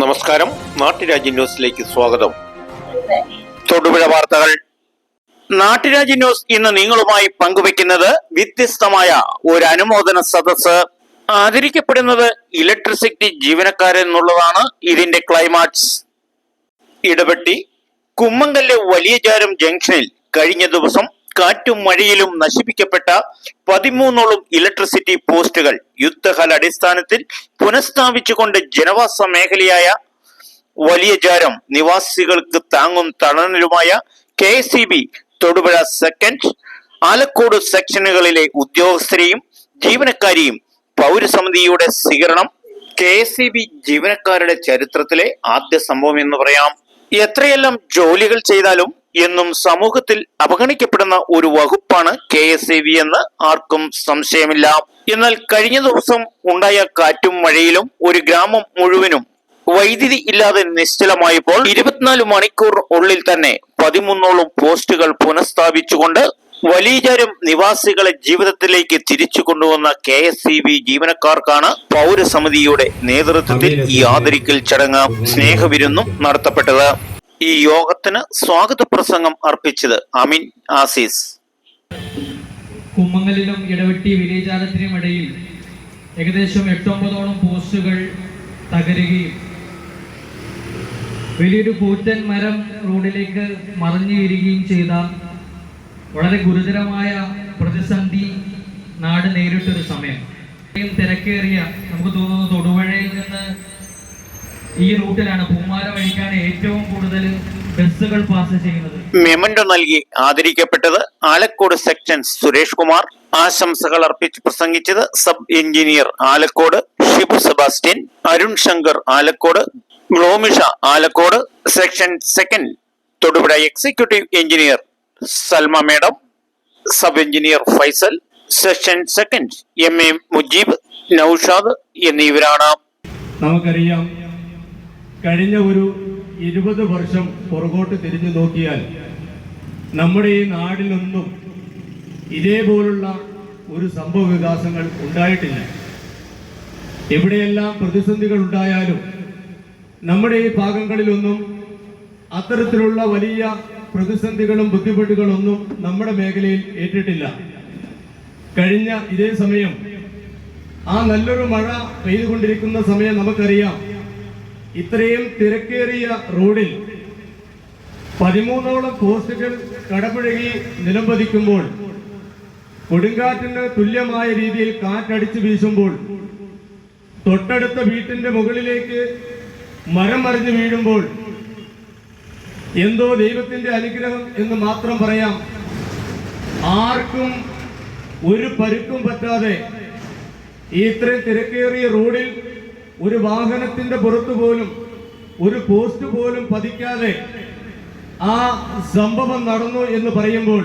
നമസ്കാരം. നാട്ടുരാജ്യ ന്യൂസിലേക്ക് സ്വാഗതം. തൊടുപുഴ വാർത്തകൾ. നാട്ടുരാജ്യ ന്യൂസ് ഇന്ന് നിങ്ങളുമായി പങ്കുവെക്കുന്നത് വ്യത്യസ്തമായ ഒരു അനുമോദന സദസ് ആദരിക്കപ്പെടുന്നത് ഇലക്ട്രിസിറ്റി ജീവനക്കാരെന്നുള്ളതാണ് ഇതിന്റെ ക്ലൈമാക്സ് ഇടപെട്ടി വലിയ വലിയചാരം ജംഗ്ഷനിൽ കഴിഞ്ഞ ദിവസം കാറ്റും മഴയിലും നശിപ്പിക്കപ്പെട്ട പതിമൂന്നോളം ഇലക്ട്രിസിറ്റി പോസ്റ്റുകൾ യുദ്ധകാല അടിസ്ഥാനത്തിൽ പുനഃസ്ഥാപിച്ചുകൊണ്ട് ജനവാസ മേഖലയായ വലിയ ജാരം നിവാസികൾക്ക് താങ്ങും തണലുമായ K C B Thodupuzha second Alakode സെക്ഷനുകളിലെ ഉദ്യോഗസ്ഥരെയും ജീവനക്കാരെയും പൗരസമിതിയുടെ സ്വീകരണം കെ സി ബി ജീവനക്കാരുടെ ചരിത്രത്തിലെ ആദ്യ സംഭവം എന്ന് പറയാം. എത്രയെല്ലാം ജോലികൾ ചെയ്താലും എന്നും സമൂഹത്തിൽ അവഗണിക്കപ്പെടുന്ന ഒരു വകുപ്പാണ് കെ എസ് ബി എന്ന് ആർക്കും സംശയമില്ല. എന്നാൽ കഴിഞ്ഞ ദിവസം ഉണ്ടായ കാറ്റും മഴയിലും ഒരു ഗ്രാമം മുഴുവനും വൈദ്യുതി ഇല്ലാതെ നിശ്ചലമായപ്പോൾ ഇരുപത്തിനാല് മണിക്കൂർ ഉള്ളിൽ തന്നെ പതിമൂന്നോളം പോസ്റ്റുകൾ പുനഃസ്ഥാപിച്ചുകൊണ്ട് വലിയചാരം നിവാസികളെ ജീവിതത്തിലേക്ക് തിരിച്ചു കൊണ്ടുവന്ന കെ എസ് ഇ ബി ജീവനക്കാർക്കാണ് പൗരസമിതിയുടെ നേതൃത്വത്തിൽ ഈ ആദരിക്കൽ ചടങ്ങ് സ്നേഹവിരുന്നും നടത്തപ്പെട്ടത്. ഈ യോഗത്തിന് സ്വാഗത പ്രസംഗം അർപ്പിച്ചത് അമിൻ ആസീസ്. കുമ്മങ്ങലിലും ഇടവെട്ടി വിലയജാലത്തിനും ഇടയിൽ ഏകദേശം എട്ടൊമ്പതോളം പോസ്റ്റുകൾ തകരുകയും വലിയൊരു കൂറ്റൻ മരം റോഡിലേക്ക് മറിഞ്ഞു വീഴുകയും ചെയ്ത വളരെ ഗുരുതരമായ പ്രതിസന്ധി നാട് നേരിട്ടൊരു സമയം. തിരക്കേറിയ നമുക്ക് തോന്നുന്ന നിന്ന് ഈ റൂട്ടിലാണ് പൂമാല വഴിക്കാണ് ഏറ്റവും കൂടുതൽ ബസ്സുകൾ പാസ് ചെയ്യുന്നത്. മെമന്റോ നൽകി ആദരിക്കപ്പെട്ടത് ആലക്കോട് സെക്ഷൻ സുരേഷ് കുമാർ. ആശംസകൾ അർപ്പിച്ച് പ്രസംഗിച്ചത് sub engineer Alakode Shibu Sebastian Arun Shankar Alakode Glomisha Alakode section second Thodupuzha executive engineer Salma madam sub engineer Faisal section second M A Mujeeb Naushad എന്നിവരാണ്. നമുക്കറിയാം കഴിഞ്ഞ ഒരു ഇരുപത് വർഷം പുറകോട്ട് തിരിഞ്ഞു നോക്കിയാൽ നമ്മുടെ ഈ നാടിലൊന്നും ഇതേപോലുള്ള ഒരു സംഭവ വികാസങ്ങൾ ഉണ്ടായിട്ടില്ല. എവിടെയെല്ലാം പ്രതിസന്ധികൾ ഉണ്ടായാലും നമ്മുടെ ഈ ഭാഗങ്ങളിലൊന്നും അത്തരത്തിലുള്ള വലിയ പ്രതിസന്ധികളും ബുദ്ധിമുട്ടുകളൊന്നും നമ്മുടെ മേഖലയിൽ ഏറ്റിട്ടില്ല. കഴിഞ്ഞ ഇതേ സമയം ആ നല്ലൊരു മഴ പെയ്തുകൊണ്ടിരിക്കുന്ന സമയം നമുക്കറിയാം. ഇത്രയും തിരക്കേറിയ റോഡിൽ പതിമൂന്നോളം പോസ്റ്റുകൾ കടപുഴകി നിലംപതിക്കുമ്പോൾ കൊടുങ്കാറ്റിന് തുല്യമായ രീതിയിൽ കാറ്റടിച്ചു വീശുമ്പോൾ തൊട്ടടുത്ത വീട്ടിന്റെ മുകളിലേക്ക് മരം മറിഞ്ഞു വീഴുമ്പോൾ എന്തോ ദൈവത്തിന്റെ അനുഗ്രഹം എന്ന് മാത്രം പറയാം. ആർക്കും ഒരു പരുക്കും പറ്റാതെ ഈ ഇത്രയും തിരക്കേറിയ റോഡിൽ ഒരു വാഹനത്തിന്റെ പുറത്തു പോലും ഒരു പോസ്റ്റ് പോലും പതിക്കാതെ ആ സംഭവം നടന്നു എന്ന് പറയുമ്പോൾ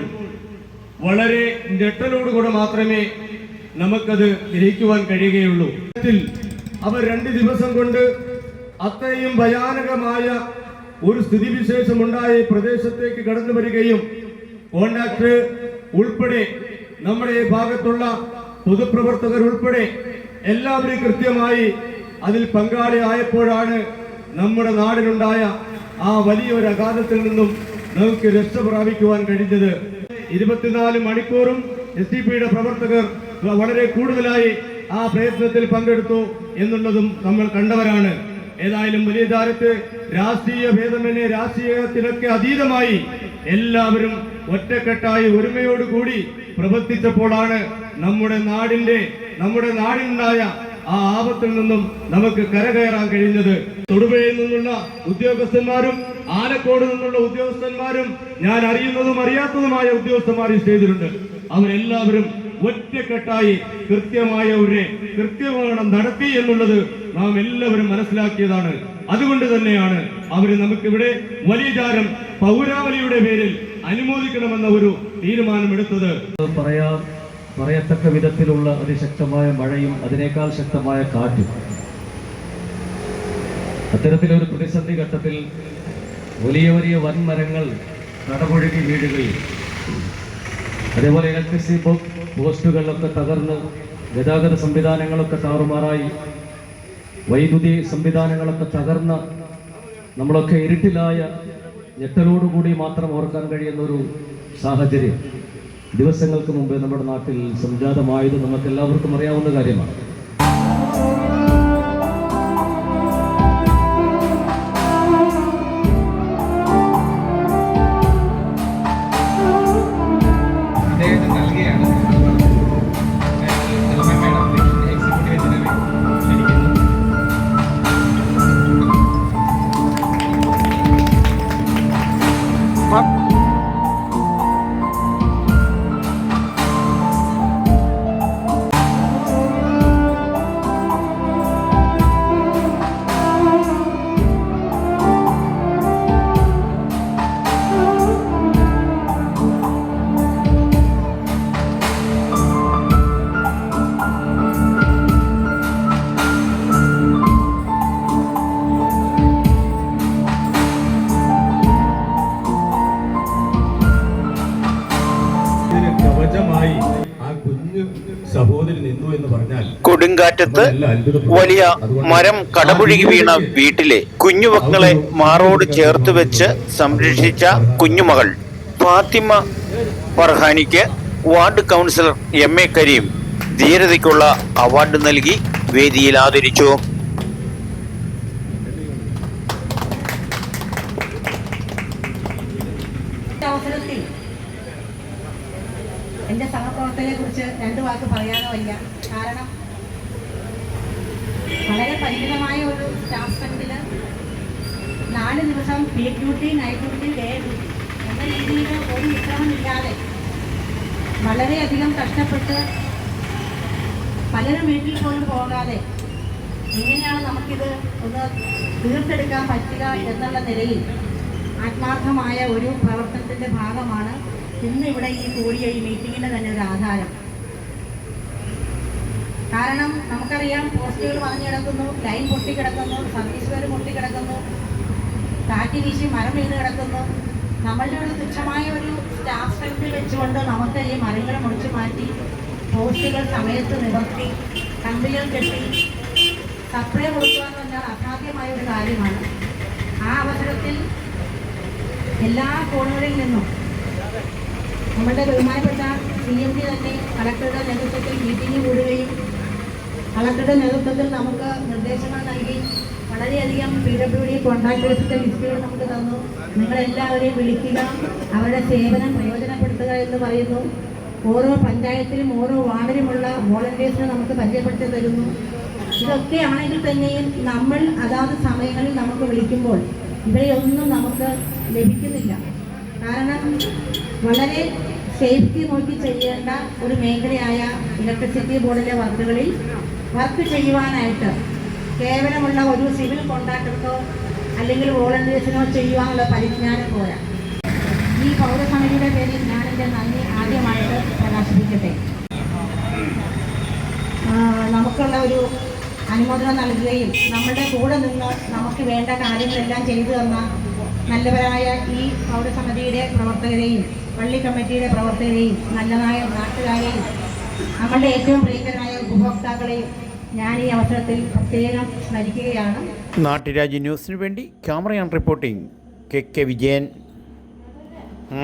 വളരെ ഞെട്ടലോടുകൂടെ മാത്രമേ നമുക്കത് ഗ്രഹിക്കുവാൻ കഴിയുകയുള്ളൂ. അവർ രണ്ട് ദിവസം കൊണ്ട് അത്രയും ഭയാനകമായ ഒരു സ്ഥിതിവിശേഷമുണ്ടായ പ്രദേശത്തേക്ക് കടന്നു വരികയും കോണ്ടാക്ട് ഉൾപ്പെടെ നമ്മുടെ ഭാഗത്തുള്ള പൊതുപ്രവർത്തകർ ഉൾപ്പെടെ എല്ലാവരും കൃത്യമായി അതിൽ പങ്കാളിയായപ്പോഴാണ് നമ്മുടെ നാടിനുണ്ടായ ആ വലിയൊരു അഗാധത്തിൽ നിന്നും നമുക്ക് രക്ഷ പ്രാപിക്കുവാൻ കഴിഞ്ഞത്. ഇരുപത്തിനാല് മണിക്കൂറും എസ് ഡി പിയുടെ പ്രവർത്തകർ വളരെ കൂടുതലായി ആ പ്രയത്നത്തിൽ പങ്കെടുത്തു എന്നുള്ളതും നമ്മൾ കണ്ടവരാണ്. ഏതായാലും വലിയ താരത്ത് രാഷ്ട്രീയ ഭേദമെന്നെ രാഷ്ട്രീയത്തിനൊക്കെ അതീതമായി എല്ലാവരും ഒറ്റക്കെട്ടായി ഒരുമയോടുകൂടി പ്രവർത്തിച്ചപ്പോഴാണ് നമ്മുടെ നാടിന്റെ നമ്മുടെ നാടിനുണ്ടായ ആ ആപത്തിൽ നിന്നും നമുക്ക് കരകയറാൻ കഴിഞ്ഞത്. തൊടുപുഴയിൽ നിന്നുള്ള ഉദ്യോഗസ്ഥന്മാരും ആലക്കോട് നിന്നുള്ള ഉദ്യോഗസ്ഥന്മാരും ഞാൻ അറിയുന്നതും അറിയാത്തതുമായ ഉദ്യോഗസ്ഥന്മാർ ഈ സ്റ്റേജിലുണ്ട് അവരെല്ലാവരും ഒറ്റക്കെട്ടായി കൃത്യമായ ഒരു കൃത്യമാണം നടത്തി എന്നുള്ളത് നാം എല്ലാവരും മനസ്സിലാക്കിയതാണ്. അതുകൊണ്ട് തന്നെയാണ് അവർ നമുക്കിവിടെ വലിയ ചാരം പൗരാവലിയുടെ പേരിൽ അനുമോദിക്കണമെന്ന ഒരു തീരുമാനമെടുത്തത്. പറയാ. പറയത്തക്ക വിധത്തിലുള്ള അതിശക്തമായ മഴയും അതിനേക്കാൾ ശക്തമായ കാറ്റും. അത്തരത്തിലൊരു പ്രതിസന്ധി ഘട്ടത്തിൽ വലിയ വലിയ വൻമരങ്ങൾ കടപുഴകി വീഴുകയും അതേപോലെ ഇലക്ട്രിസിറ്റി പോസ്റ്റുകളിലൊക്കെ തകർന്ന് ഗതാഗത സംവിധാനങ്ങളൊക്കെ താറുമാറായി വൈദ്യുതി സംവിധാനങ്ങളൊക്കെ തകർന്ന നമ്മളൊക്കെ ഇരുട്ടിലായ ഞെട്ടലോടുകൂടി മാത്രം ഓർക്കാൻ കഴിയുന്ന ഒരു സാഹചര്യം. ദിവസങ്ങൾക്ക് മുമ്പേ നമ്മുടെ നാട്ടിൽ സംജാതമായത് നമുക്ക് എല്ലാവർക്കും അറിയാവുന്ന കാര്യമാണ്. അദ്ദേഹത്തിന് കൊടുങ്കാറ്റത്ത് വലിയ മരം കടപുഴുകി വീണ വീട്ടിലെ കുഞ്ഞുമക്കളെ മാറോട് ചേർത്ത് വെച്ച് സംരക്ഷിച്ച കുഞ്ഞുമകൾ Fathima ഫർഹാനിക്ക് ward councillor M A Kareem ധീരതയ്ക്കുള്ള award നൽകി വേദിയിൽ ആദരിച്ചു ഈ അവസരത്തിൽ എന്റെ കുറിച്ച് രണ്ട് വാക്ക് പറയാനോ വയ്യ കാരണം വളരെ പരിമിതമായ ഒരു സ്റ്റാഫ് സ്ട്രെങ്തിൽ നാല് ദിവസം peak duty night duty day duty എന്ന രീതിയിൽ ഒരു വിശ്രമമില്ലാതെ വളരെയധികം കഷ്ടപ്പെട്ട് പലരും വീട്ടിൽ പോലും പോകാതെ എങ്ങനെയാണ് നമുക്കിത് ഒന്ന് തീർത്തെടുക്കാൻ പറ്റുക എന്നുള്ള നിലയിൽ ആത്മാർത്ഥമായ ഒരു പ്രവർത്തനത്തിന്റെ ഭാഗമാണ് ഇന്ന് ഇവിടെ ഈ കൂടിയ ഈ മീറ്റിങ്ങിന്റെ തന്നെ ഒരു ആധാരം. കാരണം നമുക്കറിയാം പോസ്റ്റുകൾ വളഞ്ഞു കിടക്കുന്നു ലൈൻ പൊട്ടിക്കിടക്കുന്നു സർവീസുകാർ പൊട്ടിക്കിടക്കുന്നു കാറ്റ് വീശി മരം വീണ് കിടക്കുന്നു. നമ്മളുടെ ഒരു തുച്ഛമായ ഒരു സ്റ്റാഫ് സ്ട്രെങ്ത് വെച്ചുകൊണ്ട് നമുക്ക് ഈ മരങ്ങൾ മുറിച്ചു മാറ്റി പോസ്റ്റുകൾ സമയത്ത് നിവർത്തി കമ്പികൾ കെട്ടി സപ്ലൈ കൊടുക്കുക എന്ന് പറഞ്ഞാൽ അസാധ്യമായ ഒരു കാര്യമാണ്. ആ അവസരത്തിൽ എല്ലാ കോണുകളിൽ നിന്നും നമ്മുടെ ബഹുമാനപ്പെട്ട സി എം ഡി തന്നെ കളക്ടറുടെ നേതൃത്വത്തിൽ മീറ്റിംഗ് കൂടുകയും കളക്ടറുടെ നേതൃത്വത്തിൽ നമുക്ക് നിർദ്ദേശങ്ങൾ നൽകി വളരെയധികം പി ഡബ്ല്യു ഡി കോൺട്രാക്ടേഴ്സിന്റെ ലിസ്റ്റുകൾ നമുക്ക് തന്നു. നിങ്ങളെല്ലാവരെയും വിളിക്കുക അവരുടെ സേവനം പ്രയോജനപ്പെടുത്തുക എന്ന് പറയുന്നു. ഓരോ പഞ്ചായത്തിലും ഓരോ വാർഡിലുമുള്ള വോളണ്ടിയേഴ്സിനെ നമുക്ക് പരിചയപ്പെടുത്തി തരുന്നു. ഇതൊക്കെ ആണെങ്കിൽ തന്നെയും നമ്മൾ അതാത് സമയങ്ങളിൽ നമുക്ക് വിളിക്കുമ്പോൾ ഇവരെയൊന്നും നമുക്ക് ലഭിക്കുന്നില്ല. കാരണം വളരെ സേഫ്റ്റി നോക്കി ചെയ്യേണ്ട ഒരു മേഖലയായ ഇലക്ട്രിസിറ്റി ബോർഡിലെ വർക്കുകളിൽ വർക്ക് ചെയ്യുവാനായിട്ട് കേവലമുള്ള ഒരു സിവിൽ കോൺട്രാക്ടർക്കോ അല്ലെങ്കിൽ വോളണ്ടിയേഴ്സിനോ ചെയ്യുവാനുള്ള പരിജ്ഞാനം പോരാ. ഈ പൗരസമിതിയുടെ പേരിൽ ഞാൻ എന്റെ നന്ദി ആദ്യമായിട്ട് പ്രകാശിപ്പിക്കട്ടെ. നമുക്കുള്ള ഒരു അനുമോദനം നൽകുകയും നമ്മുടെ കൂടെ നിന്ന് നമുക്ക് വേണ്ട കാര്യങ്ങളെല്ലാം ചെയ്തു തന്ന നല്ലവരായ ഈ പൗരസമിതിയുടെ പ്രവർത്തകരെയും പള്ളി കമ്മിറ്റിയുടെ പ്രവർത്തകരെയും നല്ലതായ നാട്ടുകാരെയും നമ്മളുടെ ഏറ്റവും പ്രിയങ്കരായ ഉപഭോക്താക്കളെയും ഞാൻ ഈ അവസരത്തിൽ പ്രത്യേകം സ്മരിക്കുകയാണ്. നാട്ടുരാജ്യ ന്യൂസിനു വേണ്ടി camera and reporting K K Vijayan.